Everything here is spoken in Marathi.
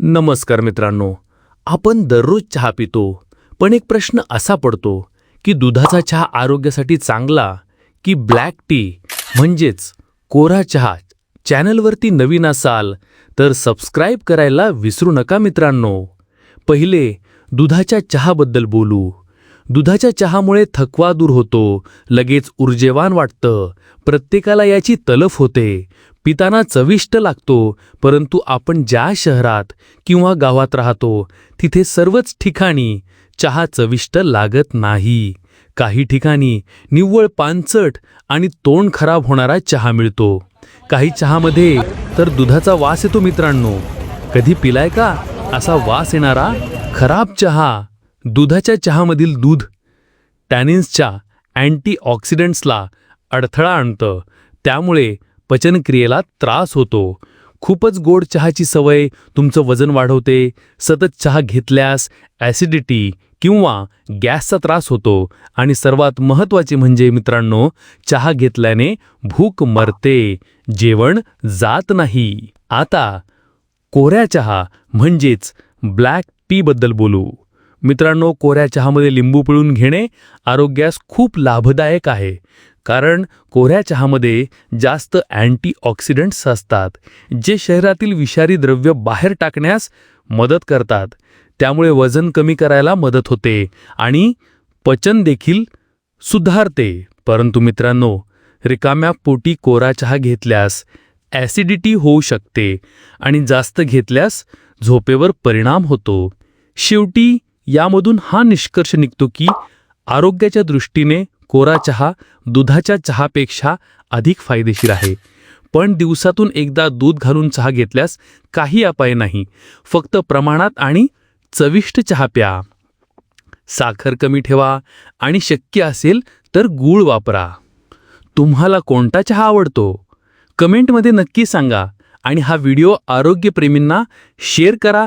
नमस्कार मित्रांनो आपण दररोज चहा पितो पण एक प्रश्न असा पडतो की दुधाचा चहा आरोग्यासाठी चांगला की ब्लॅक टी? म्हणजेच कोरा चहा. चॅनलवरती नवीन असाल तर सबस्क्राईब करायला विसरू नका मित्रांनो. पहिले दुधाच्या चहाबद्दल बोलू. दुधाच्या चहामुळे थकवा दूर होतो लगेच ऊर्जेवान वाटतं प्रत्येकाला याची तलफ होते. पिताना चविष्ट लागतो परंतु आपण ज्या शहरात किंवा गावात राहतो तिथे सर्वच ठिकाणी चहा चविष्ट लागत नाही. काही ठिकाणी निव्वळ पानचट आणि तोंड खराब होणारा चहा मिळतो. काही चहामध्ये तर दुधाचा वास येतो मित्रांनो. कधी पिलाय का? असा वास येणारा खराब चहा दुधाच्या चहामधील दूध टॅनिन्सच्या अँटीऑक्सिडंट्सला अडथळा आणतं. त्यामुळे पचनक्रियेला त्रास होतो. खूपच गोड चहाची सवय तुमचं वजन वाढवते सतत चहा घेतल्यास ॲसिडिटी किंवा गॅसचा त्रास होतो. आणि सर्वात महत्त्वाचे म्हणजे मित्रांनो चहा घेतल्याने भूक मरते जेवण जात नाही. आता कोऱ्या चहा म्हणजेच ब्लॅक टीबद्दल बोलू. मित्रांनो कोऱ्या चहामध्ये लिंबू पिळून घेणे आरोग्यास खूप लाभदायक आहे. कारण कोऱ्या चहामध्ये जास्त अँटीऑक्सिडंट्स असतात जे शरीरातील विषारी द्रव्य बाहेर टाकण्यास मदत करतात. त्यामुळे वजन कमी करायला मदत होते आणि पचन देखील सुधारते. परंतु मित्रांनो रिकाम्या पोटी कोरा चहा घेतल्यास ॲसिडिटी होऊ शकते आणि जास्त घेतल्यास झोपेवर परिणाम होतो. शेवटी यामधून हा निष्कर्ष निघतो की आरोग्याच्या दृष्टीने कोरा चहा दुधाच्या चहापेक्षा अधिक फायदेशीर आहे. पण दिवसातून एकदा दूध घालून चहा घेतल्यास काही अपाय नाही. फक्त प्रमाणात आणि चविष्ट चहा प्या. साखर कमी ठेवा आणि शक्य असेल तर गूळ वापरा. तुम्हाला कोणता चहा आवडतो? कमेंटमध्ये नक्की सांगा आणि हा व्हिडिओ आरोग्यप्रेमींना शेअर करा